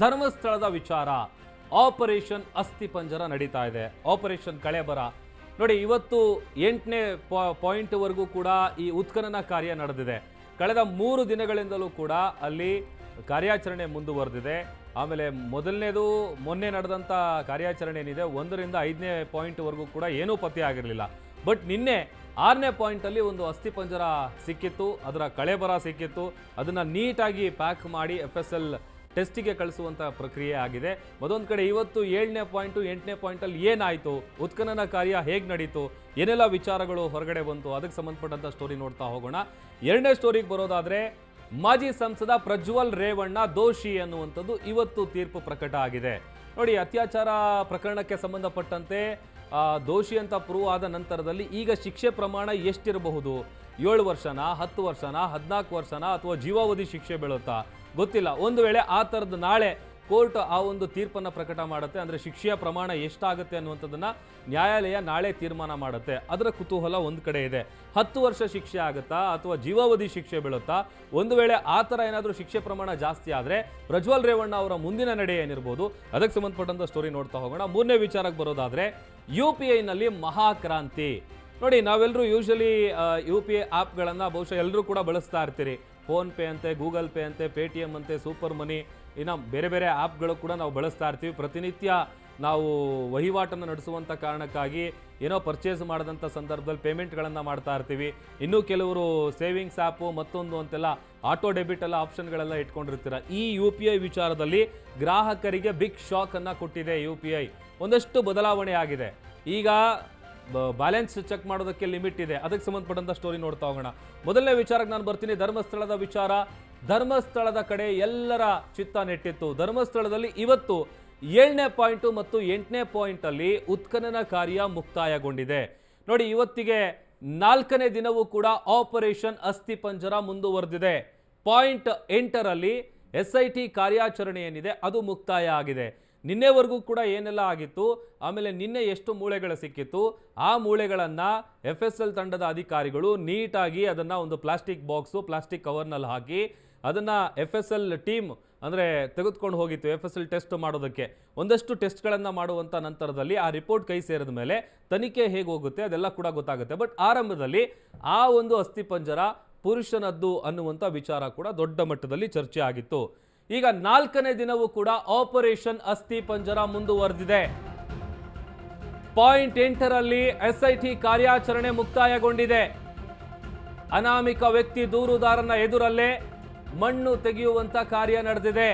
ಧರ್ಮಸ್ಥಳದ ವಿಚಾರ. ಆಪರೇಷನ್ ಅಸ್ಥಿಪಂಜರ ನಡೀತಾ ಇದೆ. ಆಪರೇಷನ್ ಕಳೆಬರ. ನೋಡಿ, ಇವತ್ತು ಎಂಟನೇ ಪಾಯಿಂಟ್ವರೆಗೂ ಕೂಡ ಈ ಉತ್ಖನನ ಕಾರ್ಯ ನಡೆದಿದೆ. ಕಳೆದ ಮೂರು ದಿನಗಳಿಂದಲೂ ಕೂಡ ಅಲ್ಲಿ ಕಾರ್ಯಾಚರಣೆ ಮುಂದುವರೆದಿದೆ. ಆಮೇಲೆ ಮೊದಲನೇದು, ಮೊನ್ನೆ ನಡೆದಂಥ ಕಾರ್ಯಾಚರಣೆ ಏನಿದೆ, ಒಂದರಿಂದ ಐದನೇ ಪಾಯಿಂಟ್ವರೆಗೂ ಕೂಡ ಏನೂ ಪತ್ತೆ ಆಗಿರಲಿಲ್ಲ. ಬಟ್ ನಿನ್ನೆ ಆರನೇ ಪಾಯಿಂಟಲ್ಲಿ ಒಂದು ಅಸ್ಥಿಪಂಜರ ಸಿಕ್ಕಿತ್ತು, ಅದರ ಕಳೆಬರ ಸಿಕ್ಕಿತ್ತು. ಅದನ್ನು ನೀಟಾಗಿ ಪ್ಯಾಕ್ ಮಾಡಿ ಎಫ್ ಎಸ್ ಎಲ್ ಟೆಸ್ಟಿಗೆ ಕಳಿಸುವಂತಹ ಪ್ರಕ್ರಿಯೆ ಆಗಿದೆ. ಮತ್ತೊಂದು ಕಡೆ ಇವತ್ತು ಏಳನೇ ಪಾಯಿಂಟು, ಎಂಟನೇ ಪಾಯಿಂಟಲ್ಲಿ ಏನಾಯಿತು? ಉತ್ಖನನ ಕಾರ್ಯ ಹೇಗೆ ನಡೀತು? ಏನೆಲ್ಲ ವಿಚಾರಗಳು ಹೊರಗಡೆ ಬಂತು? ಅದಕ್ಕೆ ಸಂಬಂಧಪಟ್ಟಂಥ ಸ್ಟೋರಿ ನೋಡ್ತಾ ಹೋಗೋಣ. ಎರಡನೇ ಸ್ಟೋರಿಗೆ ಬರೋದಾದರೆ, ಮಾಜಿ ಸಂಸದ ಪ್ರಜ್ವಲ್ ರೇವಣ್ಣ ದೋಷಿ ಅನ್ನುವಂಥದ್ದು ಇವತ್ತು ತೀರ್ಪು ಪ್ರಕಟ ಆಗಿದೆ. ನೋಡಿ, ಅತ್ಯಾಚಾರ ಪ್ರಕರಣಕ್ಕೆ ಸಂಬಂಧಪಟ್ಟಂತೆ ದೋಷಿ ಅಂತ ಪ್ರೂವ್ ಆದ ನಂತರದಲ್ಲಿ ಈಗ ಶಿಕ್ಷೆ ಪ್ರಮಾಣ ಎಷ್ಟಿರಬಹುದು? ಏಳು ವರ್ಷನಾ, ಹತ್ತು ವರ್ಷನಾ, ಹದಿನಾಲ್ಕು ವರ್ಷನಾ ಅಥವಾ ಜೀವಾವಧಿ ಶಿಕ್ಷೆ ಬೀಳುತ್ತಾ? ಗೊತ್ತಿಲ್ಲ. ಒಂದು ವೇಳೆ ಆ ಥರದ್ದು ನಾಳೆ ಕೋರ್ಟ್ ಆ ಒಂದು ತೀರ್ಪನ್ನು ಪ್ರಕಟ ಮಾಡುತ್ತೆ, ಅಂದರೆ ಶಿಕ್ಷೆಯ ಪ್ರಮಾಣ ಎಷ್ಟಾಗುತ್ತೆ ಅನ್ನುವಂಥದ್ದನ್ನು ನ್ಯಾಯಾಲಯ ನಾಳೆ ತೀರ್ಮಾನ ಮಾಡುತ್ತೆ. ಅದರ ಕುತೂಹಲ ಒಂದು ಕಡೆ ಇದೆ. ಹತ್ತು ವರ್ಷ ಶಿಕ್ಷೆ ಆಗುತ್ತಾ, ಅಥವಾ ಜೀವಾವಧಿ ಶಿಕ್ಷೆ ಬೀಳುತ್ತಾ, ಒಂದು ವೇಳೆ ಆ ಥರ ಏನಾದರೂ ಶಿಕ್ಷೆ ಪ್ರಮಾಣ ಜಾಸ್ತಿ ಆದರೆ ಪ್ರಜ್ವಲ್ ರೇವಣ್ಣ ಅವರ ಮುಂದಿನ ನಡೆ ಏನಿರ್ಬೋದು. ಅದಕ್ಕೆ ಸಂಬಂಧಪಟ್ಟಂಥ ಸ್ಟೋರಿ ನೋಡ್ತಾ ಹೋಗೋಣ. ಮೂರನೇ ವಿಚಾರಕ್ಕೆ ಬರೋದಾದರೆ, ಯು ಪಿ ಐನಲ್ಲಿ ಮಹಾಕ್ರಾಂತಿ. ನೋಡಿ ನಾವೆಲ್ಲರೂ ಯೂಶಲಿ ಯು ಪಿ ಐ ಆ್ಯಪ್ಗಳನ್ನು ಬಹುಶಃ ಎಲ್ಲರೂ ಕೂಡ ಬಳಸ್ತಾ ಇರ್ತೀರಿ. ಫೋನ್ಪೇ ಅಂತೆ, ಗೂಗಲ್ ಪೇ ಅಂತೆ ಪೇ ಟಿ ಎಂ ಅಂತೆ, ಸೂಪರ್ ಮನಿ, ಇನ್ನು ಬೇರೆ ಬೇರೆ ಆ್ಯಪ್ಗಳು ಕೂಡ ನಾವು ಬಳಸ್ತಾ ಇರ್ತೀವಿ. ಪ್ರತಿನಿತ್ಯ ನಾವು ವಹಿವಾಟನ್ನು ನಡೆಸುವಂಥ ಕಾರಣಕ್ಕಾಗಿ ಏನೋ ಪರ್ಚೇಸ್ ಮಾಡಿದಂಥ ಸಂದರ್ಭದಲ್ಲಿ ಪೇಮೆಂಟ್ಗಳನ್ನು ಮಾಡ್ತಾ ಇರ್ತೀವಿ. ಇನ್ನೂ ಕೆಲವರು ಸೇವಿಂಗ್ಸ್ ಆ್ಯಪು ಮತ್ತೊಂದು ಅಂತೆಲ್ಲ ಆಟೋ ಡೆಬಿಟ್ ಎಲ್ಲ ಆಪ್ಷನ್ಗಳೆಲ್ಲ ಇಟ್ಕೊಂಡಿರ್ತೀರ. ಈ ಯು ಪಿ ಐ ವಿಚಾರದಲ್ಲಿ ಗ್ರಾಹಕರಿಗೆ ಬಿಗ್ ಶಾಕನ್ನು ಕೊಟ್ಟಿದೆ ಯು ಪಿ ಐ ಒಂದಷ್ಟು ಬದಲಾವಣೆ ಆಗಿದೆ. ಈಗ ಬ್ಯಾಲೆನ್ಸ್ ಚೆಕ್ ಮಾಡೋದಕ್ಕೆ ಲಿಮಿಟ್ ಇದೆ. ಅದಕ್ಕೆ ಸಂಬಂಧಪಟ್ಟಂತ ಸ್ಟೋರಿ ನೋಡ್ತಾ ಹೋಗೋಣ. ಮೊದಲನೇ ವಿಚಾರಕ್ಕೆ ನಾನು ಬರ್ತೀನಿ. ಧರ್ಮಸ್ಥಳದ ವಿಚಾರ. ಧರ್ಮಸ್ಥಳದ ಕಡೆ ಎಲ್ಲರ ಚಿತ್ತ ನೆಟ್ಟಿತ್ತು. ಧರ್ಮಸ್ಥಳದಲ್ಲಿ ಇವತ್ತು ಏಳನೇ ಪಾಯಿಂಟು ಮತ್ತು ಎಂಟನೇ ಪಾಯಿಂಟಲ್ಲಿ ಉತ್ಖನನ ಕಾರ್ಯ ಮುಕ್ತಾಯಗೊಂಡಿದೆ. ನೋಡಿ, ಇವತ್ತಿಗೆ ನಾಲ್ಕನೇ ದಿನವೂ ಕೂಡ ಆಪರೇಷನ್ ಅಸ್ಥಿಪಂಜರ ಮುಂದುವರೆದಿದೆ. ಪಾಯಿಂಟ್ ಎಂಟರಲ್ಲಿ ಎಸ್ ಐ ಟಿ ಕಾರ್ಯಾಚರಣೆ ಏನಿದೆ, ಅದು ಮುಕ್ತಾಯ ಆಗಿದೆ. ನಿನ್ನೆವರೆಗೂ ಕೂಡ ಏನೆಲ್ಲ ಆಗಿತ್ತು? ಆಮೇಲೆ ನಿನ್ನೆ ಎಷ್ಟು ಮೂಳೆಗಳು ಸಿಕ್ಕಿತ್ತು? ಆ ಮೂಳೆಗಳನ್ನು ಎಫ್ ಎಸ್ ಎಲ್ ತಂಡದ ಅಧಿಕಾರಿಗಳು ನೀಟಾಗಿ ಅದನ್ನು ಒಂದು ಪ್ಲಾಸ್ಟಿಕ್ ಬಾಕ್ಸು, ಪ್ಲಾಸ್ಟಿಕ್ ಕವರ್ನಲ್ಲಿ ಹಾಕಿ ಅದನ್ನು ಎಫ್ ಎಸ್ ಎಲ್ ಟೀಮ್ ಅಂದರೆ ತೆಗೆದುಕೊಂಡು ಹೋಗಿತ್ತು ಎಫ್ ಎಸ್ ಎಲ್ ಟೆಸ್ಟ್ ಮಾಡೋದಕ್ಕೆ. ಒಂದಷ್ಟು ಟೆಸ್ಟ್ಗಳನ್ನು ಮಾಡುವಂಥ ನಂತರದಲ್ಲಿ ಆ ರಿಪೋರ್ಟ್ ಕೈ ಸೇರಿದ ಮೇಲೆ ತನಿಖೆ ಹೇಗೆ ಹೋಗುತ್ತೆ ಅದೆಲ್ಲ ಕೂಡ ಗೊತ್ತಾಗುತ್ತೆ. ಬಟ್ ಆರಂಭದಲ್ಲಿ ಆ ಒಂದು ಅಸ್ಥಿಪಂಜರ ಪುರುಷನದ್ದು ಅನ್ನುವಂಥ ವಿಚಾರ ಕೂಡ ದೊಡ್ಡ ಮಟ್ಟದಲ್ಲಿ ಚರ್ಚೆ ಆಗಿತ್ತು. ಈಗ ನಾಲ್ಕನೇ ದಿನವೂ ಕೂಡ ಆಪರೇಷನ್ ಅಸ್ಥಿ ಪಂಜರ ಮುಂದುವರೆದಿದೆ. ಪಾಯಿಂಟ್ ಎಂಟರಲ್ಲಿ ಎಸ್ಐಟಿ ಕಾರ್ಯಾಚರಣೆ ಮುಕ್ತಾಯಗೊಂಡಿದೆ. ಅನಾಮಿಕ ವ್ಯಕ್ತಿ ದೂರುದಾರನ ಎದುರಲ್ಲೇ ಮಣ್ಣು ತೆಗೆಯುವಂತ ಕಾರ್ಯ ನಡೆದಿದೆ.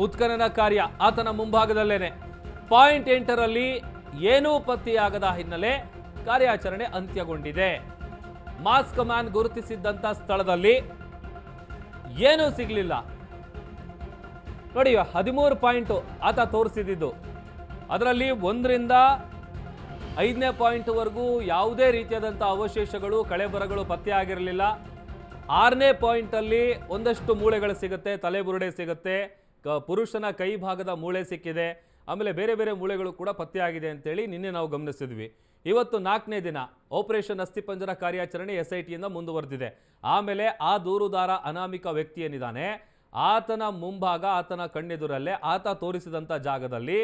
ಉತ್ಖನನ ಕಾರ್ಯ ಆತನ ಮುಂಭಾಗದಲ್ಲೇನೆ. ಪಾಯಿಂಟ್ ಎಂಟರಲ್ಲಿ ಏನೂ ಪತ್ತೆಯಾಗದ ಹಿನ್ನೆಲೆ ಕಾರ್ಯಾಚರಣೆ ಅಂತ್ಯಗೊಂಡಿದೆ. ಮಾಸ್ಕ್ ಮ್ಯಾನ್ ಗುರುತಿಸಿದ್ದಂಥ ಸ್ಥಳದಲ್ಲಿ ಏನೂ ಸಿಗಲಿಲ್ಲ. ನೋಡಿ, ಹದಿಮೂರು ಪಾಯಿಂಟು ಆತ ತೋರಿಸಿದ್ದು. ಅದರಲ್ಲಿ ಒಂದರಿಂದ ಐದನೇ ಪಾಯಿಂಟ್ವರೆಗೂ ಯಾವುದೇ ರೀತಿಯಾದಂಥ ಅವಶೇಷಗಳು, ಕಳೆಬರಗಳು ಪತ್ತೆ ಆಗಿರಲಿಲ್ಲ. ಆರನೇ ಪಾಯಿಂಟಲ್ಲಿ ಒಂದಷ್ಟು ಮೂಳೆಗಳು ಸಿಗುತ್ತೆ ತಲೆಬುರುಡೆ ಸಿಗುತ್ತೆ ಪುರುಷನ ಕೈ ಭಾಗದ ಮೂಳೆ ಸಿಕ್ಕಿದೆ. ಆಮೇಲೆ ಬೇರೆ ಬೇರೆ ಮೂಳೆಗಳು ಕೂಡ ಪತ್ತೆಯಾಗಿದೆ ಅಂತೇಳಿ ನಿನ್ನೆ ನಾವು ಗಮನಿಸಿದ್ವಿ. ಇವತ್ತು ನಾಲ್ಕನೇ ದಿನ ಆಪರೇಷನ್ ಅಸ್ಥಿಪಂಜರ ಕಾರ್ಯಾಚರಣೆ ಎಸ್ ಐ ಟಿಯಿಂದ ಮುಂದುವರೆದಿದೆ. ಆಮೇಲೆ ಆ ದೂರುದಾರ ಅನಾಮಿಕ ವ್ಯಕ್ತಿ ಏನಿದ್ದಾನೆ, ಆತನ ಮುಂಭಾಗ, ಆತನ ಕಣ್ಣೆದುರಲ್ಲೇ ಆತ ತೋರಿಸಿದಂಥ ಜಾಗದಲ್ಲಿ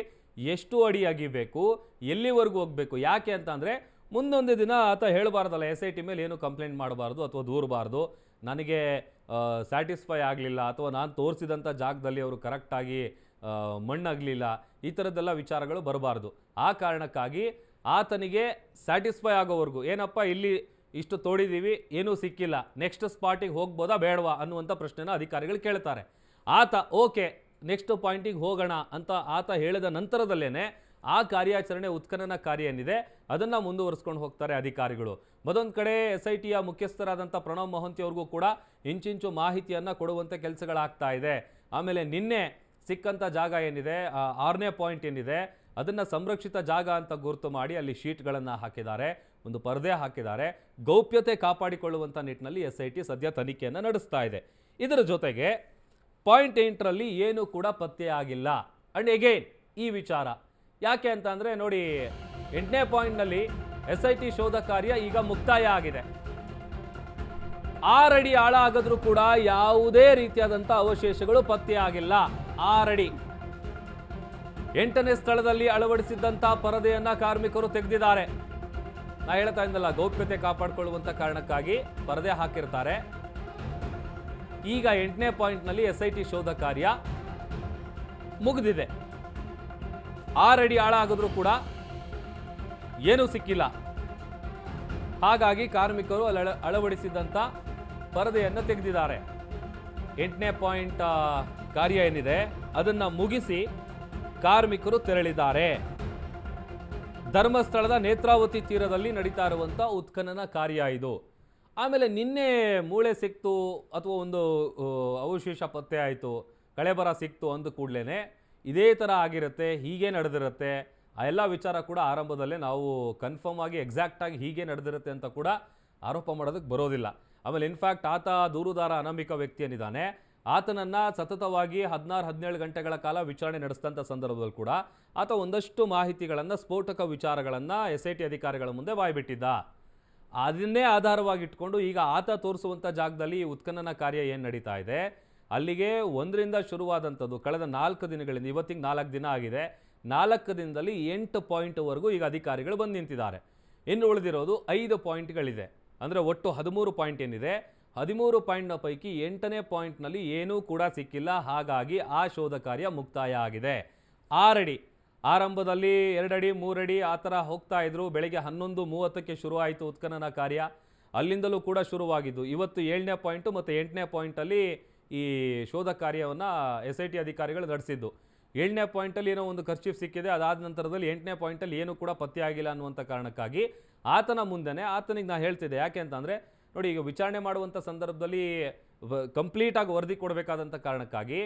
ಎಷ್ಟು ಅಡಿ ಅಗಿಬೇಕು, ಎಲ್ಲಿವರೆಗೂ ಹೋಗಬೇಕು, ಯಾಕೆ ಅಂತ ಅಂದರೆ ಮುಂದೊಂದು ದಿನ ಆತ ಹೇಳಬಾರ್ದಲ್ಲ ಎಸ್ ಐ ಟಿ ಮೇಲೆ ಏನು ಕಂಪ್ಲೇಂಟ್ ಮಾಡಬಾರ್ದು ಅಥವಾ ದೂರಬಾರ್ದು, ನನಗೆ ಸ್ಯಾಟಿಸ್ಫೈ ಆಗಲಿಲ್ಲ ಅಥವಾ ನಾನು ತೋರಿಸಿದಂಥ ಜಾಗದಲ್ಲಿ ಅವರು ಕರೆಕ್ಟಾಗಿ ಮಣ್ಣಾಗಲಿಲ್ಲ, ಈ ಥರದ್ದೆಲ್ಲ ವಿಚಾರಗಳು ಬರಬಾರ್ದು. ಆ ಕಾರಣಕ್ಕಾಗಿ ಆತನಿಗೆ ಸ್ಯಾಟಿಸ್ಫೈ ಆಗೋವರೆಗೂ, ಏನಪ್ಪ ಇಲ್ಲಿ ಇಷ್ಟು ತೋಡಿದ್ದೀವಿ ಏನೂ ಸಿಕ್ಕಿಲ್ಲ ನೆಕ್ಸ್ಟ್ ಸ್ಪಾಟಿಗೆ ಹೋಗ್ಬೋದಾ ಬೇಡವಾ ಅನ್ನುವಂಥ ಪ್ರಶ್ನೆನ ಅಧಿಕಾರಿಗಳು ಕೇಳ್ತಾರೆ. ಆತ, ಓಕೆ ನೆಕ್ಸ್ಟ್ ಪಾಯಿಂಟಿಗೆ ಹೋಗೋಣ ಅಂತ ಆತ ಹೇಳಿದ ನಂತರದಲ್ಲೇ ಆ ಕಾರ್ಯಾಚರಣೆ ಉತ್ಖನನ ಕಾರ್ಯ ಏನಿದೆ, ಅದನ್ನು ಮುಂದುವರಿಸ್ಕೊಂಡು ಹೋಗ್ತಾರೆ ಅಧಿಕಾರಿಗಳು. ಮತ್ತೊಂದು ಕಡೆ ಎಸ್ ಐ ಟಿಯ ಮುಖ್ಯಸ್ಥರಾದಂಥ ಪ್ರಣವ್ ಮೊಹಂತಿಯವ್ರಿಗೂ ಕೂಡ ಇಂಚಿಂಚು ಮಾಹಿತಿಯನ್ನು ಕೊಡುವಂಥ ಕೆಲಸಗಳಾಗ್ತಾ ಇದೆ. ಆಮೇಲೆ ನಿನ್ನೆ ಸಿಕ್ಕಂಥ ಜಾಗ ಏನಿದೆ ಆರನೇ ಪಾಯಿಂಟ್ ಏನಿದೆ, ಅದನ್ನು ಸಂರಕ್ಷಿತ ಜಾಗ ಅಂತ ಗುರುತು ಮಾಡಿ ಅಲ್ಲಿ ಶೀಟ್ಗಳನ್ನು ಹಾಕಿದ್ದಾರೆ, ಒಂದು ಪರದೆ ಹಾಕಿದ್ದಾರೆ. ಗೌಪ್ಯತೆ ಕಾಪಾಡಿಕೊಳ್ಳುವಂಥ ನಿಟ್ಟಿನಲ್ಲಿ ಎಸ್ ಐ ಟಿ ಸದ್ಯ ತನಿಖೆಯನ್ನು ನಡೆಸ್ತಾ ಇದೆ. ಇದರ ಜೊತೆಗೆ ಪಾಯಿಂಟ್ ಎಂಟರಲ್ಲಿ ಏನು ಕೂಡ ಪತ್ತೆ ಆಗಿಲ್ಲ. ಅಂಡ್ ಎಗೈನ್ ಈ ವಿಚಾರ. ಯಾಕೆ ಅಂತ ಅಂದರೆ ನೋಡಿ, ಎಂಟನೇ ಪಾಯಿಂಟ್ನಲ್ಲಿ ಎಸ್ ಐ ಟಿ ಶೋಧ ಕಾರ್ಯ ಈಗ ಮುಕ್ತಾಯ ಆಗಿದೆ. ಆರಡಿ ಆಳ ಆಗಿದ್ರೂ ಕೂಡ ಯಾವುದೇ ರೀತಿಯಾದಂಥ ಅವಶೇಷಗಳು ಪತ್ತೆಯಾಗಿಲ್ಲ ಆರಡಿ. ಎಂಟನೇ ಸ್ಥಳದಲ್ಲಿ ಅಳವಡಿಸಿದ್ದಂಥ ಪರದೆಯನ್ನ ಕಾರ್ಮಿಕರು ತೆಗೆದಿದ್ದಾರೆ. ನಾ ಹೇಳ್ತಾ ಇದ್ದಲ್ಲ, ಗೌಪ್ಯತೆ ಕಾಪಾಡಿಕೊಳ್ಳುವಂತ ಕಾರಣಕ್ಕಾಗಿ ಪರದೆ ಹಾಕಿರ್ತಾರೆ. ಈಗ ಎಂಟನೇ ಪಾಯಿಂಟ್ನಲ್ಲಿ ಎಸ್ ಐ ಟಿ ಶೋಧ ಕಾರ್ಯ ಮುಗಿದಿದೆ. ಆರಡಿ ಆಳ ಆಗಿದ್ರೂ ಕೂಡ ಏನೂ ಸಿಕ್ಕಿಲ್ಲ. ಹಾಗಾಗಿ ಕಾರ್ಮಿಕರು ಅಲ್ಲಿ ಅಳವಡಿಸಿದ್ದಂಥ ಪರದೆಯನ್ನು ತೆಗೆದಿದ್ದಾರೆ. ಎಂಟನೇ ಪಾಯಿಂಟ್ ಕಾರ್ಯ ಏನಿದೆ, ಅದನ್ನು ಮುಗಿಸಿ ಕಾರ್ಮಿಕರು ತೆರಳಿದ್ದಾರೆ. ಧರ್ಮಸ್ಥಳದ ನೇತ್ರಾವತಿ ತೀರದಲ್ಲಿ ನಡೀತಾ ಇರುವಂಥ ಉತ್ಖನನ ಕಾರ್ಯ ಇದು. ಆಮೇಲೆ ನಿನ್ನೆ ಮೂಳೆ ಸಿಕ್ತು ಅಥವಾ ಒಂದು ಅವಶೇಷ ಪತ್ತೆ ಆಯಿತು, ಕಳೆಬರ ಸಿಕ್ತು ಅಂದ ಕೂಡಲೇ ಇದೇ ಥರ ಆಗಿರುತ್ತೆ, ಹೀಗೆ ನಡೆದಿರುತ್ತೆ. ಆ ಎಲ್ಲ ವಿಚಾರ ಕೂಡ ಆರಂಭದಲ್ಲೇ ನಾವು ಕನ್ಫರ್ಮ್ ಆಗಿ ಎಕ್ಸಾಕ್ಟಾಗಿ ಹೀಗೆ ನಡೆದಿರುತ್ತೆ ಅಂತ ಕೂಡ ಆರೋಪ ಮಾಡೋದಕ್ಕೆ ಬರೋದಿಲ್ಲ. ಆಮೇಲೆ ಇನ್ಫ್ಯಾಕ್ಟ್ ಆತ ದೂರುದಾರ ಅನಾಮಿಕ ವ್ಯಕ್ತಿ ಏನಿದ್ದಾನೆ ಆತನನ್ನ ಸತತವಾಗಿ ಹದಿನಾರು, ಹದಿನೇಳು ಗಂಟೆಗಳ ಕಾಲ ವಿಚಾರಣೆ ನಡೆಸಿದಂಥ ಸಂದರ್ಭದಲ್ಲಿ ಕೂಡ ಆತ ಒಂದಷ್ಟು ಮಾಹಿತಿಗಳನ್ನು, ಸ್ಫೋಟಕ ವಿಚಾರಗಳನ್ನು ಎಸ್ ಐ ಟಿ ಅಧಿಕಾರಿಗಳ ಮುಂದೆ ಬಾಯ್ಬಿಟ್ಟಿದ್ದ ಅದನ್ನೇ ಆಧಾರವಾಗಿಟ್ಕೊಂಡು ಈಗ ಆತ ತೋರಿಸುವಂಥ ಜಾಗದಲ್ಲಿ ಈ ಉತ್ಖನನ ಕಾರ್ಯ ಏನು ನಡೀತಾ ಇದೆ? ಅಲ್ಲಿಗೆ ಒಂದರಿಂದ ಶುರುವಾದಂಥದ್ದು ಕಳೆದ ನಾಲ್ಕು ದಿನಗಳಿಂದ, ಇವತ್ತಿಗೆ ನಾಲ್ಕು ದಿನ ಆಗಿದೆ. ನಾಲ್ಕು ದಿನದಲ್ಲಿ ಎಂಟು ಪಾಯಿಂಟ್ವರೆಗೂ ಈಗ ಅಧಿಕಾರಿಗಳು ಬಂದು ನಿಂತಿದ್ದಾರೆ. ಇನ್ನು ಉಳಿದಿರೋದು ಐದು ಪಾಯಿಂಟ್ಗಳಿದೆ. ಅಂದರೆ ಒಟ್ಟು ಹದಿಮೂರು ಪಾಯಿಂಟ್ ಏನಿದೆ? ಹದಿಮೂರು ಪಾಯಿಂಟ್ನ ಪೈಕಿ ಎಂಟನೇ ಪಾಯಿಂಟ್ನಲ್ಲಿ ಏನೂ ಕೂಡ ಸಿಕ್ಕಿಲ್ಲ. ಹಾಗಾಗಿ ಆ ಶೋಧ ಕಾರ್ಯ ಮುಕ್ತಾಯ ಆಗಿದೆ. ಆರಡಿ, ಆರಂಭದಲ್ಲಿ ಎರಡಡಿ, ಮೂರಡಿ ಆ ಥರ ಹೋಗ್ತಾ ಇದ್ರು. ಬೆಳಗ್ಗೆ ಹನ್ನೊಂದು ಮೂವತ್ತಕ್ಕೆ ಶುರುವಾಯಿತು ಉತ್ಖನನ ಕಾರ್ಯ. ಅಲ್ಲಿಂದಲೂ ಕೂಡ ಶುರುವಾಗಿದ್ದು, ಇವತ್ತು ಏಳನೇ ಪಾಯಿಂಟು ಮತ್ತು ಎಂಟನೇ ಪಾಯಿಂಟಲ್ಲಿ ಈ ಶೋಧ ಕಾರ್ಯವನ್ನು ಎಸ್ ಐ ಟಿ ಅಧಿಕಾರಿಗಳು ನಡೆಸಿದ್ದು. ಏಳನೇ ಪಾಯಿಂಟಲ್ಲಿ ಏನೋ ಒಂದು ಖರ್ಚೀಫ್ ಸಿಕ್ಕಿದೆ. ಅದಾದ ನಂತರದಲ್ಲಿ ಎಂಟನೇ ಪಾಯಿಂಟಲ್ಲಿ ಏನೂ ಕೂಡ ಪತ್ತೆಯಾಗಿಲ್ಲ ಅನ್ನುವಂಥ ಕಾರಣಕ್ಕಾಗಿ ಆತನ ಮುಂದೆನೇ, ಆತನಿಗೆ ನಾನು ಹೇಳ್ತಿದ್ದೆ. ಯಾಕೆ ಅಂತಂದರೆ ನೋಡಿ, ಈಗ ವಿಚಾರಣೆ ಮಾಡುವಂಥ ಸಂದರ್ಭದಲ್ಲಿ ಕಂಪ್ಲೀಟಾಗಿ ವರದಿ ಕೊಡಬೇಕಾದಂಥ ಕಾರಣಕ್ಕಾಗಿ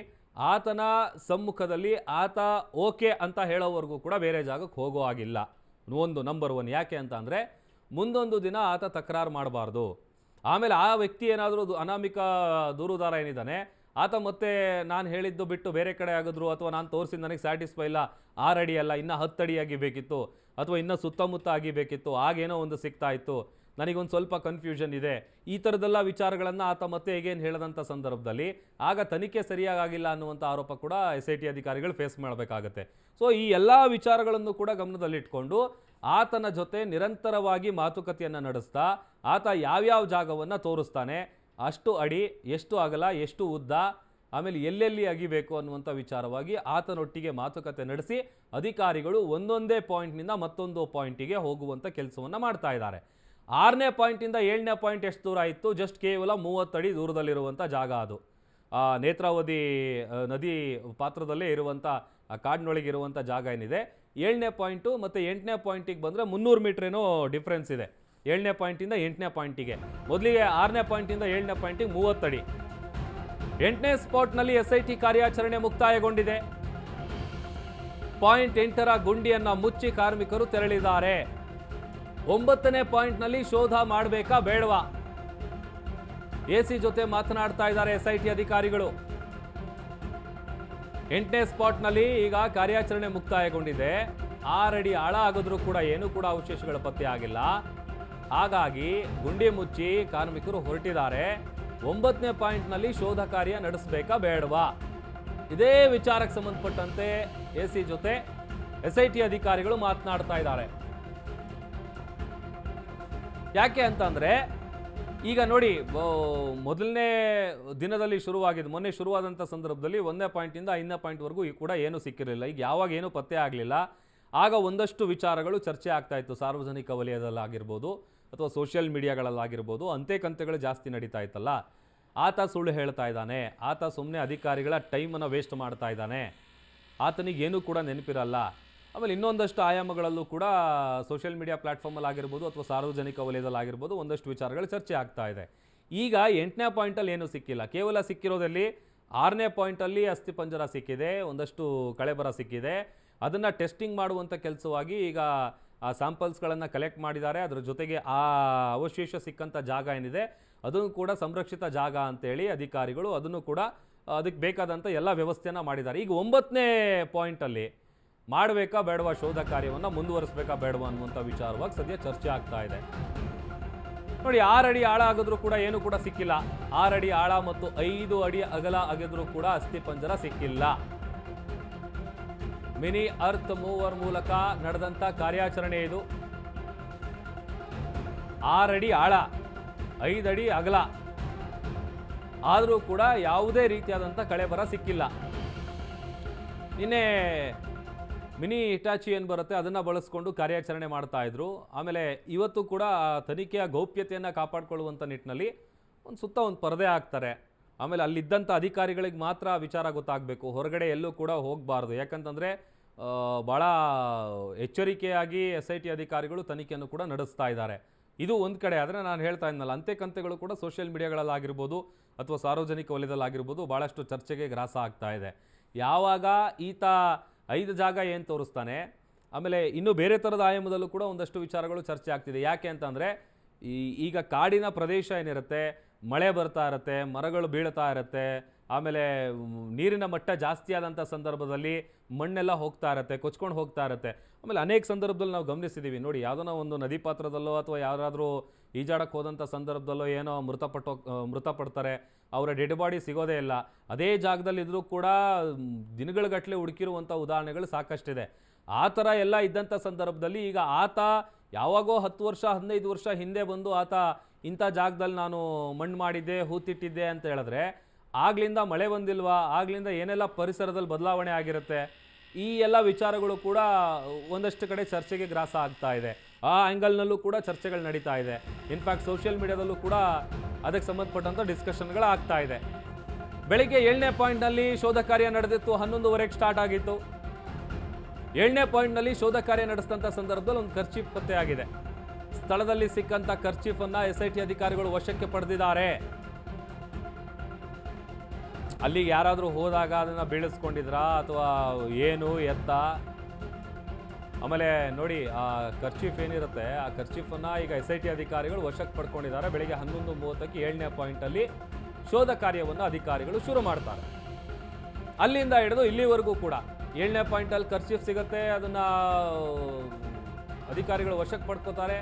ಆತನ ಸಮ್ಮುಖದಲ್ಲಿ ಆತ ಓಕೆ ಅಂತ ಹೇಳೋವರೆಗೂ ಕೂಡ ಬೇರೆ ಜಾಗಕ್ಕೆ ಹೋಗೋ ಆಗಿಲ್ಲ ಒಂದು ನಂಬರ್ ಒನ್ ಯಾಕೆ ಅಂತ ಅಂದರೆ, ಮುಂದೊಂದು ದಿನ ಆತ ತಕರಾರು ಮಾಡಬಾರ್ದು. ಆಮೇಲೆ ಆ ವ್ಯಕ್ತಿ ಏನಾದರೂ ಅನಾಮಿಕ ದೂರುದಾರ ಏನಿದ್ದಾನೆ, ಆತ ಮತ್ತೆ ನಾನು ಹೇಳಿದ್ದು ಬಿಟ್ಟು ಬೇರೆ ಕಡೆ ಆಗಿದ್ರು ಅಥವಾ ನಾನು ತೋರಿಸಿದ ನನಗೆ ಸ್ಯಾಟಿಸ್ಫೈ ಇಲ್ಲ ಆರು ಅಡಿ ಅಲ್ಲ, ಇನ್ನೂ ಹತ್ತು ಅಡಿ ಆಗಿಬೇಕಿತ್ತು, ಅಥವಾ ಇನ್ನೂ ಸುತ್ತಮುತ್ತ ಆಗಿಬೇಕಿತ್ತು, ಆಗೇನೋ ಒಂದು ಸಿಗ್ತಾ ಇತ್ತು ನನಗೊಂದು ಸ್ವಲ್ಪ ಕನ್ಫ್ಯೂಷನ್ ಇದೆ. ಈ ಥರದೆಲ್ಲ ವಿಚಾರಗಳನ್ನು ಆತ ಮತ್ತೆ ಹೇಗೇನು ಹೇಳದಂಥ ಸಂದರ್ಭದಲ್ಲಿ ಆಗ ತನಿಖೆ ಸರಿಯಾಗಿಲ್ಲ ಅನ್ನುವಂಥ ಆರೋಪ ಕೂಡ ಎಸ್ ಐ ಟಿ ಅಧಿಕಾರಿಗಳು ಫೇಸ್ ಮಾಡಬೇಕಾಗತ್ತೆ. ಸೊ ಈ ಎಲ್ಲ ವಿಚಾರಗಳನ್ನು ಕೂಡ ಗಮನದಲ್ಲಿಟ್ಕೊಂಡು ಆತನ ಜೊತೆ ನಿರಂತರವಾಗಿ ಮಾತುಕತೆಯನ್ನು ನಡೆಸ್ತಾ ಆತ ಯಾವ್ಯಾವ ಜಾಗವನ್ನು ತೋರಿಸ್ತಾನೆ, ಅಷ್ಟು ಅಡಿ, ಎಷ್ಟು ಅಗಲ, ಎಷ್ಟು ಉದ್ದ, ಆಮೇಲೆ ಎಲ್ಲೆಲ್ಲಿ ಅಗಿಬೇಕು ಅನ್ನುವಂಥ ವಿಚಾರವಾಗಿ ಆತನೊಟ್ಟಿಗೆ ಮಾತುಕತೆ ನಡೆಸಿ ಅಧಿಕಾರಿಗಳು ಒಂದೊಂದೇ ಪಾಯಿಂಟ್ನಿಂದ ಮತ್ತೊಂದು ಪಾಯಿಂಟಿಗೆ ಹೋಗುವಂಥ ಕೆಲಸವನ್ನು ಮಾಡ್ತಾ ಇದ್ದಾರೆ. ಆರನೇ ಪಾಯಿಂಟಿಂದ ಏಳನೇ ಪಾಯಿಂಟ್ ಎಷ್ಟು ದೂರ ಇತ್ತು ಜಸ್ಟ್ ಕೇವಲ ಮೂವತ್ತಡಿ ದೂರದಲ್ಲಿರುವಂಥ ಜಾಗ ಅದು. ನೇತ್ರಾವತಿ ನದಿ ಪಾತ್ರದಲ್ಲೇ ಇರುವಂಥ ಕಾಡಿನೊಳಗಿರುವಂಥ ಜಾಗ ಏನಿದೆ? ಏಳನೇ ಪಾಯಿಂಟು ಮತ್ತು ಎಂಟನೇ ಪಾಯಿಂಟಿಗೆ ಬಂದರೆ ಮುನ್ನೂರು ಮೀಟ್ರೇನೋ ಡಿಫ್ರೆನ್ಸ್ ಇದೆ. ಏಳನೇ ಪಾಯಿಂಟಿಂದ ಎಂಟನೇ ಪಾಯಿಂಟಿಗೆ. ಮೊದಲಿಗೆ ಆರನೇ ಪಾಯಿಂಟಿಂದ ಏಳನೇ ಪಾಯಿಂಟಿಗೆ ಮೂವತ್ತಡಿ ಎಂಟನೇ ಸ್ಪಾಟ್ನಲ್ಲಿ ಎಸ್ ಐ ಟಿ ಕಾರ್ಯಾಚರಣೆ ಮುಕ್ತಾಯಗೊಂಡಿದೆ. ಪಾಯಿಂಟ್ ಎಂಟರ ಗುಂಡಿಯನ್ನು ಮುಚ್ಚಿ ಕಾರ್ಮಿಕರು ತೆರಳಿದ್ದಾರೆ. ಒಂಬತ್ತನೇ ಪಾಯಿಂಟ್ನಲ್ಲಿ ಶೋಧ ಮಾಡಬೇಕಾ ಬೇಡವಾ? ಎಸಿ ಜೊತೆ ಮಾತನಾಡ್ತಾ ಇದ್ದಾರೆ ಎಸ್ಐಟಿ ಅಧಿಕಾರಿಗಳು. ಎಂಟನೇ ಸ್ಪಾಟ್ನಲ್ಲಿ ಈಗ ಕಾರ್ಯಾಚರಣೆ ಮುಕ್ತಾಯಗೊಂಡಿದೆ. ಆರಡಿ ಆಳ ಆಗಿದ್ರೂ ಕೂಡ ಏನೂ ಕೂಡ ಅವಶೇಷಗಳ ಪತ್ತೆ ಆಗಿಲ್ಲ. ಹಾಗಾಗಿ ಗುಂಡಿ ಮುಚ್ಚಿ ಕಾರ್ಮಿಕರು ಹೊರಟಿದ್ದಾರೆ. ಒಂಬತ್ತನೇ ಪಾಯಿಂಟ್ನಲ್ಲಿ ಶೋಧ ಕಾರ್ಯ ನಡೆಸಬೇಕಾ ಬೇಡವಾ? ಇದೇ ವಿಚಾರಕ್ಕೆ ಸಂಬಂಧಪಟ್ಟಂತೆ ಜೊತೆ ಎಸ್ ಐ ಟಿ ಅಧಿಕಾರಿಗಳು ಮಾತನಾಡ್ತಾ ಇದ್ದಾರೆ. ಯಾಕೆ ಅಂತಂದ್ರೆ, ಈಗ ನೋಡಿ ಮೊದಲನೇ ದಿನದಲ್ಲಿ ಶುರುವಾಗಿದ್ದು ಮೊನ್ನೆ ಶುರುವಾದಂಥ ಸಂದರ್ಭದಲ್ಲಿ ಒಂದೇ ಪಾಯಿಂಟಿಂದ ಐದನೇ ಪಾಯಿಂಟ್ವರೆಗೂ ಈ ಕೂಡ ಏನೂ ಸಿಕ್ಕಿರಲಿಲ್ಲ. ಈಗ ಯಾವಾಗ ಏನೂ ಪತ್ತೆ ಆಗಲಿಲ್ಲ. ಆಗ ಒಂದಷ್ಟು ವಿಚಾರಗಳು ಚರ್ಚೆ ಆಗ್ತಾ ಇತ್ತು. ಸಾರ್ವಜನಿಕ ವಲಯದಲ್ಲಾಗಿರ್ಬೋದು ಅಥವಾ ಸೋಷಿಯಲ್ ಮೀಡಿಯಾಗಳಲ್ಲಾಗಿರ್ಬೋದು. ಅಂತೆ ಕಂತೆಗಳು ಜಾಸ್ತಿ ನಡೀತಾ ಇತ್ತಲ್ಲ. ಆತ ಸುಳ್ಳು ಹೇಳ್ತಾ ಇದ್ದಾನೆ. ಆತ ಸುಮ್ಮನೆ ಅಧಿಕಾರಿಗಳ ಟೈಮನ್ನು ವೇಸ್ಟ್ ಮಾಡ್ತಾ ಇದ್ದಾನೆ. ಆತನಿಗೆ ಏನೂ ಕೂಡ ನೆನಪಿರಲ್ಲ. ಆಮೇಲೆ ಇನ್ನೊಂದಷ್ಟು ಆಯಾಮಗಳಲ್ಲೂ ಕೂಡ ಸೋಷಿಯಲ್ ಮೀಡಿಯಾ ಪ್ಲಾಟ್ಫಾರ್ಮಲ್ಲಿ ಆಗಿರ್ಬೋದು ಅಥವಾ ಸಾರ್ವಜನಿಕ ವಲಯದಲ್ಲಿ ಆಗಿರ್ಬೋದು ಒಂದಷ್ಟು ವಿಚಾರಗಳು ಚರ್ಚೆ ಆಗ್ತಾ ಇದೆ. ಈಗ ಎಂಟನೇ ಪಾಯಿಂಟಲ್ಲಿ ಏನೂ ಸಿಕ್ಕಿಲ್ಲ? ಕೇವಲ ಸಿಕ್ಕಿರೋದಲ್ಲಿ ಆರನೇ ಪಾಯಿಂಟಲ್ಲಿ ಅಸ್ಥಿಪಂಜರ ಸಿಕ್ಕಿದೆ, ಒಂದಷ್ಟು ಕಳೆಬರ ಸಿಕ್ಕಿದೆ. ಅದನ್ನು ಟೆಸ್ಟಿಂಗ್ ಮಾಡುವಂಥ ಕೆಲಸವಾಗಿ ಈಗ ಆ ಸ್ಯಾಂಪಲ್ಸ್ಗಳನ್ನು ಕಲೆಕ್ಟ್ ಮಾಡಿದ್ದಾರೆ. ಅದರ ಜೊತೆಗೆ ಆ ಅವಶೇಷ ಸಿಕ್ಕಂಥ ಜಾಗ ಏನಿದೆ, ಅದನ್ನು ಕೂಡ ಸಂರಕ್ಷಿತ ಜಾಗ ಅಂತೇಳಿ ಅಧಿಕಾರಿಗಳು ಅದನ್ನು ಕೂಡ ಅದಕ್ಕೆ ಬೇಕಾದಂಥ ಎಲ್ಲ ವ್ಯವಸ್ಥೆಯನ್ನು ಮಾಡಿದ್ದಾರೆ. ಈಗ ಒಂಬತ್ತನೇ ಪಾಯಿಂಟಲ್ಲಿ ಮಾಡಬೇಕಾ ಬೇಡವಾ ಶೋಧ ಕಾರ್ಯವನ್ನು ಮುಂದುವರಿಸಬೇಕಾ ಬೇಡವಾ ಅನ್ನುವಂಥ ವಿಚಾರವಾಗಿ ಸದ್ಯ ಚರ್ಚೆ ಆಗ್ತಾ ಇದೆ. ನೋಡಿ, ಆರು ಅಡಿ ಆಳ ಆಗಿದ್ರೂ ಕೂಡ ಏನು ಕೂಡ ಸಿಕ್ಕಿಲ್ಲ. ಆರು ಅಡಿ ಆಳ ಮತ್ತು ಐದು ಅಡಿ ಅಗಲ ಆಗಿದ್ರೂ ಕೂಡ ಅಸ್ಥಿ ಪಂಜರ ಸಿಕ್ಕಿಲ್ಲ. ಮಿನಿ ಅರ್ತ್ ಮೂವರ್ ಮೂಲಕ ನಡೆದಂತ ಕಾರ್ಯಾಚರಣೆ ಇದು. ಆರಡಿ ಆಳ ಐದಡಿ ಅಗಲ. ಆದರೂ ಕೂಡ ಯಾವುದೇ ರೀತಿಯಾದಂಥ ಕಳೆಬರ ಸಿಕ್ಕಿಲ್ಲ. ನಿನ್ನೆ ಮಿನಿ ಹಿಟಾಚಿ ಏನು ಬರುತ್ತೆ, ಅದನ್ನು ಬಳಸ್ಕೊಂಡು ಕಾರ್ಯಾಚರಣೆ ಮಾಡ್ತಾ ಇದ್ರು. ಆಮೇಲೆ ಇವತ್ತು ಕೂಡ ತನಿಖೆಯ ಗೌಪ್ಯತೆಯನ್ನು ಕಾಪಾಡಿಕೊಳ್ಳುವಂಥ ನಿಟ್ಟಿನಲ್ಲಿ ಒಂದು ಸುತ್ತ ಒಂದು ಪರದೆ ಹಾಕ್ತಾರೆ. ಆಮೇಲೆ ಅಲ್ಲಿದ್ದಂಥ ಅಧಿಕಾರಿಗಳಿಗೆ ಮಾತ್ರ ವಿಚಾರ ಗೊತ್ತಾಗಬೇಕು. ಹೊರಗಡೆ ಎಲ್ಲೂ ಕೂಡ ಹೋಗಬಾರ್ದು. ಯಾಕಂತಂದರೆ ಭಾಳ ಎಚ್ಚರಿಕೆಯಾಗಿ ಎಸ್ ಐ ಟಿ ಅಧಿಕಾರಿಗಳು ತನಿಖೆಯನ್ನು ಕೂಡ ನಡೆಸ್ತಾ ಇದ್ದಾರೆ. ಇದು ಒಂದು ಕಡೆ. ಆದರೆ ನಾನು ಹೇಳ್ತಾ ಇದ್ನಲ್ಲ ಅಂತೆ ಕಂತೆಗಳು ಕೂಡ ಸೋಷಿಯಲ್ ಮೀಡಿಯಾಗಳಲ್ಲಾಗಿರ್ಬೋದು ಅಥವಾ ಸಾರ್ವಜನಿಕ ವಲಯದಲ್ಲಾಗಿರ್ಬೋದು ಭಾಳಷ್ಟು ಚರ್ಚೆಗೆ ಗ್ರಾಸ ಆಗ್ತಾ ಇದೆ. ಯಾವಾಗ ಈತ ಐದು ಜಾಗ ಏನು ತೋರಿಸ್ತಾನೆ? ಆಮೇಲೆ ಇನ್ನೂ ಬೇರೆ ಥರದ ಆಯಾಮದಲ್ಲೂ ಕೂಡ ಒಂದಷ್ಟು ವಿಚಾರಗಳು ಚರ್ಚೆ ಆಗ್ತಿದೆ. ಯಾಕೆ ಅಂತಂದರೆ, ಈ ಈಗ ಕಾಡಿನ ಪ್ರದೇಶ ಏನಿರುತ್ತೆ, ಮಳೆ ಬರ್ತಾ ಇರುತ್ತೆ, ಮರಗಳು ಬೀಳ್ತಾ ಇರುತ್ತೆ, ಆಮೇಲೆ ನೀರಿನ ಮಟ್ಟ ಜಾಸ್ತಿ ಆದಂಥ ಸಂದರ್ಭದಲ್ಲಿ ಮಣ್ಣೆಲ್ಲ ಹೋಗ್ತಾ ಇರುತ್ತೆ, ಕೊಚ್ಕೊಂಡು ಹೋಗ್ತಾ ಇರುತ್ತೆ. ಆಮೇಲೆ ಅನೇಕ ಸಂದರ್ಭದಲ್ಲಿ ನಾವು ಗಮನಿಸಿದ್ದೀವಿ ನೋಡಿ ಯಾವುದೋ ಒಂದು ನದಿ ಪಾತ್ರದಲ್ಲೋ ಅಥವಾ ಯಾರಾದರೂ ಈಜಾಡಕ್ಕೆ ಹೋದಂಥ ಸಂದರ್ಭದಲ್ಲೋ ಏನೋ ಮೃತಪಟ್ಟು, ಮೃತಪಡ್ತಾರೆ. ಅವರ ಡೆಡ್ ಬಾಡಿ ಸಿಗೋದೇ ಇಲ್ಲ. ಅದೇ ಜಾಗದಲ್ಲಿ ಇದ್ರೂ ಕೂಡ ದಿನಗಳಗಟ್ಟಲೆ ಹುಡುಕಿರುವಂಥ ಉದಾಹರಣೆಗಳು ಸಾಕಷ್ಟಿದೆ. ಆ ಥರ ಎಲ್ಲ ಇದ್ದಂಥ ಸಂದರ್ಭದಲ್ಲಿ ಈಗ ಆತ ಯಾವಾಗೋ ಹತ್ತು ವರ್ಷ, ಹದಿನೈದು ವರ್ಷ ಹಿಂದೆ ಬಂದು ಆತ ಇಂಥ ಜಾಗದಲ್ಲಿ ನಾನು ಮಣ್ಣು ಮಾಡಿದ್ದೆ, ಹೂತಿಟ್ಟಿದ್ದೆ ಅಂತ ಹೇಳಿದ್ರೆ, ಆಗ್ಲಿಂದ ಮಳೆ ಬಂದಿಲ್ವಾ? ಆಗ್ಲಿಂದ ಏನೆಲ್ಲ ಪರಿಸರದಲ್ಲಿ ಬದಲಾವಣೆ ಆಗಿರುತ್ತೆ? ಈ ಎಲ್ಲ ವಿಚಾರಗಳು ಕೂಡ ಒಂದಷ್ಟು ಕಡೆ ಚರ್ಚೆಗೆ ಗ್ರಾಸ ಆಗ್ತಾ ಇದೆ. ಆ ಆ್ಯಂಗಲ್ನಲ್ಲೂ ಕೂಡ ಚರ್ಚೆಗಳು ನಡೀತಾ ಇದೆ. ಇನ್ಫ್ಯಾಕ್ಟ್ ಸೋಷಿಯಲ್ ಮೀಡಿಯಾದಲ್ಲೂ ಕೂಡ ಅದಕ್ಕೆ ಸಂಬಂಧಪಟ್ಟಂಥ ಡಿಸ್ಕಷನ್ಗಳು ಆಗ್ತಾ ಇದೆ. ಬೆಳಿಗ್ಗೆ ಏಳನೇ ಪಾಯಿಂಟ್ನಲ್ಲಿ ಶೋಧ ಕಾರ್ಯ ನಡೆದಿತ್ತು, ಹನ್ನೊಂದುವರೆಗೆ ಸ್ಟಾರ್ಟ್ ಆಗಿತ್ತು. ಏಳನೇ ಪಾಯಿಂಟ್ನಲ್ಲಿ ಶೋಧ ಕಾರ್ಯ ನಡೆಸಿದಂಥ ಸಂದರ್ಭದಲ್ಲಿ ಒಂದು ಖರ್ಚೀಫ್ ಪತ್ತೆಯಾಗಿದೆ ಸ್ಥಳದಲ್ಲಿ ಸಿಕ್ಕಂಥ ಖರ್ಚೀಫನ್ನು ಎಸ್ ಐ ಟಿ ಅಧಿಕಾರಿಗಳು ವಶಕ್ಕೆ ಪಡೆದಿದ್ದಾರೆ. ಅಲ್ಲಿಗೆ ಯಾರಾದರೂ ಹೋದಾಗ ಅದನ್ನು ಬೀಳಿಸ್ಕೊಂಡಿದ್ರಾ ಅಥವಾ ಏನು ಎತ್ತ? ಆಮೇಲೆ ನೋಡಿ, ಆ ಖರ್ಚೀಫ್ ಏನಿರುತ್ತೆ, ಆ ಖರ್ಚೀಫನ್ನು ಈಗ ಎಸ್ ಐ ಟಿ ಅಧಿಕಾರಿಗಳು ವಶಕ್ಕೆ ಪಡ್ಕೊಂಡಿದ್ದಾರೆ. ಬೆಳಿಗ್ಗೆ ಹನ್ನೊಂದು ಮೂವತ್ತಕ್ಕೆ ಏಳನೇ ಪಾಯಿಂಟಲ್ಲಿ ಶೋಧ ಕಾರ್ಯವನ್ನು ಅಧಿಕಾರಿಗಳು ಶುರು ಮಾಡ್ತಾರೆ. ಅಲ್ಲಿಂದ ಹಿಡಿದು ಇಲ್ಲಿವರೆಗೂ ಕೂಡ ಏಳನೇ ಪಾಯಿಂಟಲ್ಲಿ ಖರ್ಚೀಫ್ ಸಿಗುತ್ತೆ, ಅದನ್ನು ಅಧಿಕಾರಿಗಳು ವಶಕ್ಕೆ ಪಡ್ಕೋತಾರೆ.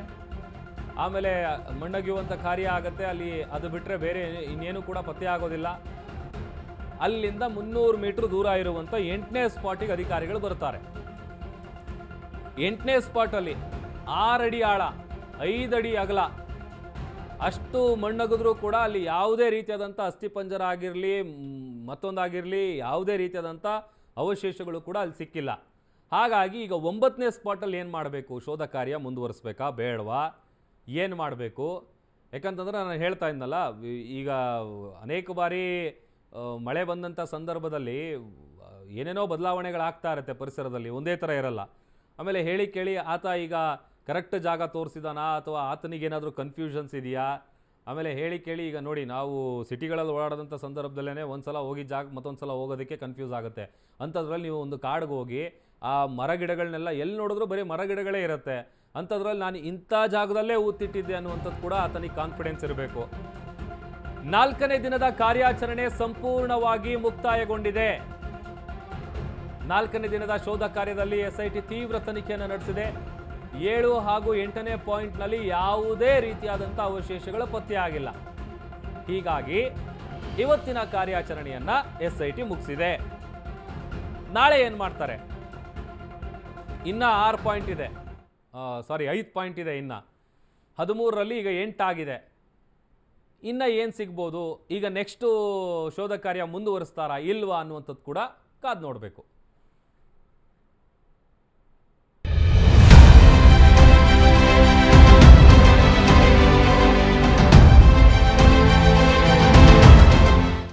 ಆಮೇಲೆ ಮಣ್ಣಗಿಯುವಂಥ ಕಾರ್ಯ ಆಗುತ್ತೆ, ಅಲ್ಲಿ ಅದು ಬಿಟ್ಟರೆ ಬೇರೆ ಇನ್ನೇನು ಕೂಡ ಪತ್ತೆ ಆಗೋದಿಲ್ಲ. ಅಲ್ಲಿಂದ ಮುನ್ನೂರು ಮೀಟರ್ ದೂರ ಇರುವಂಥ ಎಂಟನೇ ಸ್ಪಾಟಿಗೆ ಅಧಿಕಾರಿಗಳು ಬರ್ತಾರೆ ಎಂಟನೇ ಸ್ಪಾಟಲ್ಲಿ ಆರಡಿ ಆಳ, ಐದಡಿ ಅಗಲ. ಅಷ್ಟು ಮಣ್ಣಗಿದ್ರೂ ಕೂಡ ಅಲ್ಲಿ ಯಾವುದೇ ರೀತಿಯಾದಂಥ ಅಸ್ಥಿಪಂಜರ ಆಗಿರಲಿ ಮತ್ತೊಂದಾಗಿರಲಿ, ಯಾವುದೇ ರೀತಿಯಾದಂಥ ಅವಶೇಷಗಳು ಕೂಡ ಅಲ್ಲಿ ಸಿಕ್ಕಿಲ್ಲ. ಹಾಗಾಗಿ ಈಗ ಒಂಬತ್ತನೇ ಸ್ಪಾಟಲ್ಲಿ ಏನು ಮಾಡಬೇಕು? ಶೋಧ ಕಾರ್ಯ ಮುಂದುವರಿಸ್ಬೇಕಾ? ಬೇಡವಾ? ಏನು ಮಾಡಬೇಕು? ಯಾಕಂತಂದ್ರೆ ನಾನು ಹೇಳ್ತಾ ಇದ್ನಲ್ಲ ಈಗ ಅನೇಕ ಬಾರಿ ಮಳೆ ಬಂದಂಥ ಸಂದರ್ಭದಲ್ಲಿ ಏನೇನೋ ಬದಲಾವಣೆಗಳಾಗ್ತಾ ಇರುತ್ತೆ ಪರಿಸರದಲ್ಲಿ, ಒಂದೇ ಥರ ಇರಲ್ಲ. ಆಮೇಲೆ ಹೇಳಿ ಕೇಳಿ, ಆತ ಈಗ ಕರೆಕ್ಟ್ ಜಾಗ ತೋರಿಸಿದಾನಾ ಅಥವಾ ಆತನಿಗೇನಾದರೂ ಕನ್ಫ್ಯೂಷನ್ಸ್ ಇದೆಯಾ? ಆಮೇಲೆ ಹೇಳಿ ಕೇಳಿ, ಈಗ ನೋಡಿ, ನಾವು ಸಿಟಿಗಳಲ್ಲಿ ಓಡಾಡೋದಂಥ ಸಂದರ್ಭದಲ್ಲೇ ಒಂದು ಸಲ ಹೋಗಿ ಜಾಗ ಮತ್ತೊಂದು ಸಲ ಹೋಗೋದಕ್ಕೆ ಕನ್ಫ್ಯೂಸ್ ಆಗುತ್ತೆ. ಅಂಥದ್ರಲ್ಲಿ ನೀವು ಒಂದು ಕಾಡಿಗೆ ಹೋಗಿ, ಆ ಮರಗಿಡಗಳನ್ನೆಲ್ಲ ಎಲ್ಲಿ ನೋಡಿದ್ರೂ ಬರೀ ಮರಗಿಡಗಳೇ ಇರುತ್ತೆ. ಅಂಥದ್ರಲ್ಲಿ ನಾನು ಇಂಥ ಜಾಗದಲ್ಲೇ ಊತಿಟ್ಟಿದ್ದೆ ಅನ್ನುವಂಥದ್ದು ಕೂಡ ಆತನಿಗೆ ಕಾನ್ಫಿಡೆನ್ಸ್ ಇರಬೇಕು. ನಾಲ್ಕನೇ ದಿನದ ಕಾರ್ಯಾಚರಣೆ ಸಂಪೂರ್ಣವಾಗಿ ಮುಕ್ತಾಯಗೊಂಡಿದೆ. ನಾಲ್ಕನೇ ದಿನದ ಶೋಧ ಕಾರ್ಯದಲ್ಲಿ ಎಸ್ಐಟಿ ತೀವ್ರ ತನಿಖೆಯನ್ನು ನಡೆಸಿದೆ. ಏಳು ಹಾಗೂ ಎಂಟನೇ ಪಾಯಿಂಟ್ನಲ್ಲಿ ಯಾವುದೇ ರೀತಿಯಾದಂಥ ಅವಶೇಷಗಳು ಪತ್ತೆಯಾಗಿಲ್ಲ. ಹೀಗಾಗಿ ಇವತ್ತಿನ ಕಾರ್ಯಾಚರಣೆಯನ್ನ ಎಸ್ಐಟಿ ಮುಗಿಸಿದೆ. ನಾಳೆ ಏನು ಮಾಡ್ತಾರೆ? ಇನ್ನ ಆರು ಪಾಯಿಂಟ್ ಇದೆ. ಸಾರಿ ಐದು ಪಾಯಿಂಟ್ ಇದೆ ಇನ್ನು. ಹದಿಮೂರರಲ್ಲಿ ಈಗ ಎಂಟಾಗಿದೆ. ಇನ್ನು ಏನು ಸಿಗ್ಬೋದು? ಈಗ ನೆಕ್ಸ್ಟು ಶೋಧ ಕಾರ್ಯ ಮುಂದುವರಿಸ್ತಾರಾ ಇಲ್ವಾ ಅನ್ನುವಂಥದ್ದು ಕೂಡ ಕಾದು ನೋಡಬೇಕು.